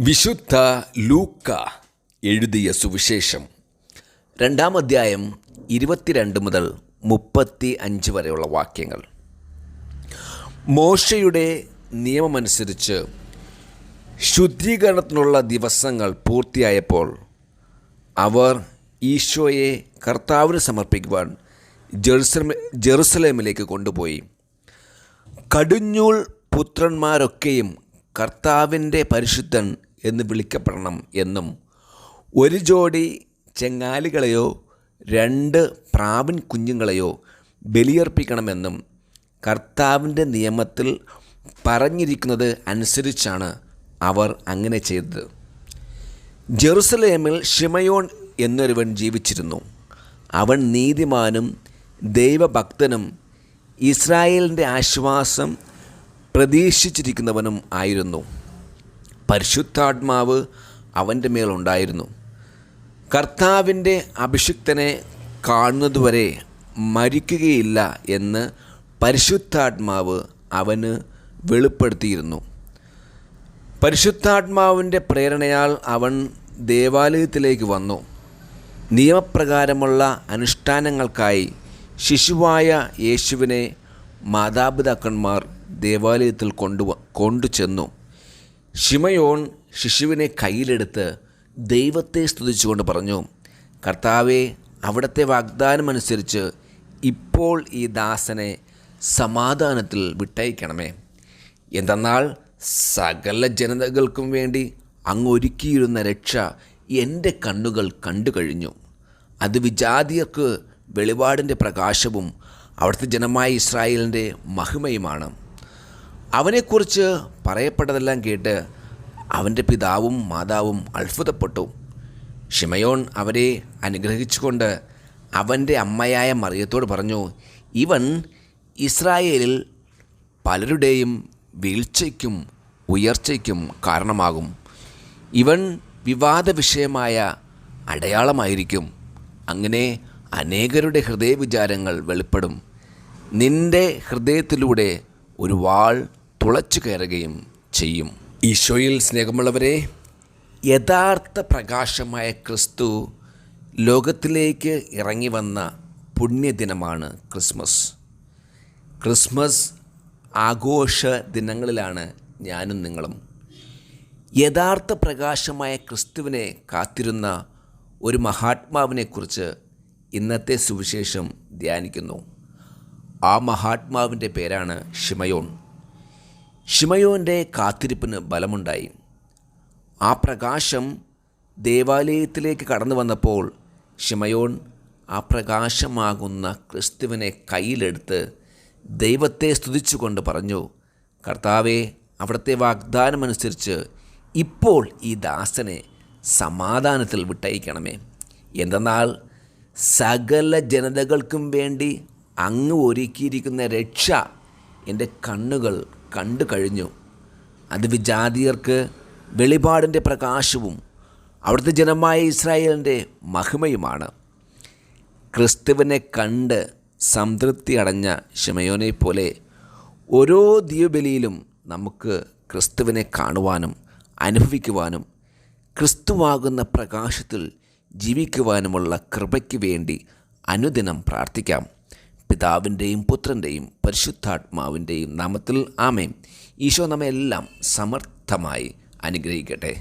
വിശുദ്ധ ലൂക്ക എഴുതിയ സുവിശേഷം. രണ്ടാം അധ്യായം ഇരുപത്തിരണ്ട് മുതൽ മുപ്പത്തി അഞ്ച് വരെയുള്ള വാക്യങ്ങൾ. മോശയുടെ നിയമമനുസരിച്ച് ശുദ്ധീകരണത്തിനുള്ള ദിവസങ്ങൾ പൂർത്തിയായപ്പോൾ അവർ ഈശോയെ കർത്താവിന് സമർപ്പിക്കുവാൻ ജെറുസലം ജെറുസലേമിലേക്ക് കൊണ്ടുപോയി. കടുഞ്ഞൂൾ പുത്രന്മാരൊക്കെയും കർത്താവിന്റെ പരിശുദ്ധൻ എന്ന് വിളിക്കപ്പെടണം എന്നും. ഒരു ജോഡി ചെങ്ങാലികളെയോ രണ്ട് പ്രാവിൻ കുഞ്ഞുങ്ങളെയോ ബലിയർപ്പിക്കണമെന്നും കർത്താവിന്റെ നിയമത്തിൽ പറഞ്ഞിരിക്കുന്നത് അനുസരിച്ചാണ് അവർ അങ്ങനെ ചെയ്തത്. ജെറുസലേമിൽ ഷിമയോൺ എന്നൊരുവൻ ജീവിച്ചിരുന്നു. അവൻ നീതിമാനും ദൈവഭക്തനും ഇസ്രായേലിന്റെ ആശ്വാസം പ്രതീക്ഷിച്ചിരിക്കുന്നവനും ആയിരുന്നു. പരിശുദ്ധാത്മാവ് അവന്റെ മേലുണ്ടായിരുന്നു കർത്താവിന്റെ അഭിഷിക്തനെ കാണുന്നതുവരെ മരിക്കുകയില്ല എന്ന് പരിശുദ്ധാത്മാവ് അവന് വെളിപ്പെടുത്തിയിരുന്നു. പരിശുദ്ധാത്മാവിന്റെ പ്രേരണയാൽ അവൻ ദേവാലയത്തിലേക്ക് വന്നു. നിയമപ്രകാരമുള്ള അനുഷ്ഠാനങ്ങൾക്കായി ശിശുവായ യേശുവിനെ മാതാപിതാക്കന്മാർ ദേവാലയത്തിൽ കൊണ്ടു കൊണ്ടുചെന്നു. ഷിമയോൺ ശിശുവിനെ കയ്യിലെടുത്ത് ദൈവത്തെ സ്തുതിച്ചുകൊണ്ട് പറഞ്ഞു കർത്താവെ അവിടുത്തെ വാഗ്ദാനമനുസരിച്ച് ഇപ്പോൾ ഈ ദാസനെ സമാധാനത്തിൽ വിട്ടയക്കണമേ. എന്തെന്നാൽ സകല ജനതകൾക്കും വേണ്ടി അങ്ങ് ഒരുക്കിയിരുന്ന രക്ഷ എന്റെ കണ്ണുകൾ കണ്ടു കഴിഞ്ഞു അത് വിജാതിയർക്ക് വെളിപാടിന്റെ പ്രകാശവും അവിടുത്തെ ജനമായ ഇസ്രായേലിന്റെ മഹിമയുമാണ്. അവനെക്കുറിച്ച് പറയപ്പെട്ടതെല്ലാം കേട്ട് അവന്റെ പിതാവും മാതാവും അത്ഭുതപ്പെട്ടു. ഷിമയോൺ അവരെ അനുഗ്രഹിച്ചുകൊണ്ട് അവന്റെ അമ്മയായ മറിയത്തോട് പറഞ്ഞു ഇവൻ ഇസ്രായേലിൽ പലരുടെയും വീഴ്ചയ്ക്കും ഉയർച്ചയ്ക്കും കാരണമാകും. ഇവൻ വിവാദ വിഷയമായ അടയാളമായിരിക്കും. അങ്ങനെ അനേകരുടെ ഹൃദയവിചാരങ്ങൾ വെളിപ്പെടും. നിന്റെ ഹൃദയത്തിലൂടെ ഒരു വാൾ തുളച്ചു കയറുകയും ചെയ്യും. ഈശോയിൽ സ്നേഹമുള്ളവരെ യഥാർത്ഥ പ്രകാശമായ ക്രിസ്തു ലോകത്തിലേക്ക് ഇറങ്ങി വന്ന പുണ്യദിനമാണ് ക്രിസ്മസ്. ക്രിസ്മസ് ആഘോഷ ദിനങ്ങളിലാണ് ഞാനും നിങ്ങളും. യഥാർത്ഥ പ്രകാശമായ ക്രിസ്തുവിനെ കാത്തിരുന്ന ഒരു മഹാത്മാവിനെക്കുറിച്ച് ഇന്നത്തെ സുവിശേഷം ധ്യാനിക്കുന്നു. ആ മഹാത്മാവിന്റെ പേരാണ് ഷിമയോൺ ഷിമയോന്റെ കാത്തിരിപ്പിന് ബലമുണ്ടായി. ആ പ്രകാശം ദേവാലയത്തിലേക്ക് കടന്നു വന്നപ്പോൾ ഷിമയോൻ ആ പ്രകാശമാകുന്ന ക്രിസ്തുവിനെ കയ്യിലെടുത്ത് ദൈവത്തെ സ്തുതിച്ചുകൊണ്ട് പറഞ്ഞു കർത്താവെ അവിടുത്തെ വാഗ്ദാനമനുസരിച്ച് ഇപ്പോൾ ഈ ദാസനെ സമാധാനത്തിൽ വിട്ടയക്കണമേ. എന്തെന്നാൽ സകല ജനതകൾക്കും വേണ്ടി അങ്ങ് ഒരുക്കിയിരിക്കുന്ന രക്ഷ എന്റെ കണ്ണുകൾ കണ്ടു കഴിഞ്ഞു. അത് വിജാതീയർക്ക് വെളിപാടിന്റെ പ്രകാശവും അവിടുത്തെ ജനമായ ഇസ്രായേലിന്റെ മഹിമയുമാണ്. ക്രിസ്തുവിനെ കണ്ട് സംതൃപ്തി അടഞ്ഞ ഷിമയോനെ പോലെ ഓരോ ദീപബലിയിലും നമുക്ക് ക്രിസ്തുവിനെ കാണുവാനും അനുഭവിക്കുവാനും ക്രിസ്തുവാകുന്ന പ്രകാശത്തിൽ ജീവിക്കുവാനുമുള്ള കൃപയ്ക്ക് വേണ്ടി അനുദിനം പ്രാർത്ഥിക്കാം. പിതാവിന്റെയും പുത്രന്റെയും പരിശുദ്ധാത്മാവിന്റെയും നാമത്തിൽ ആമേം ഈശോ നമ്മെല്ലാം സമർത്ഥമായി അനുഗ്രഹിക്കട്ടെ.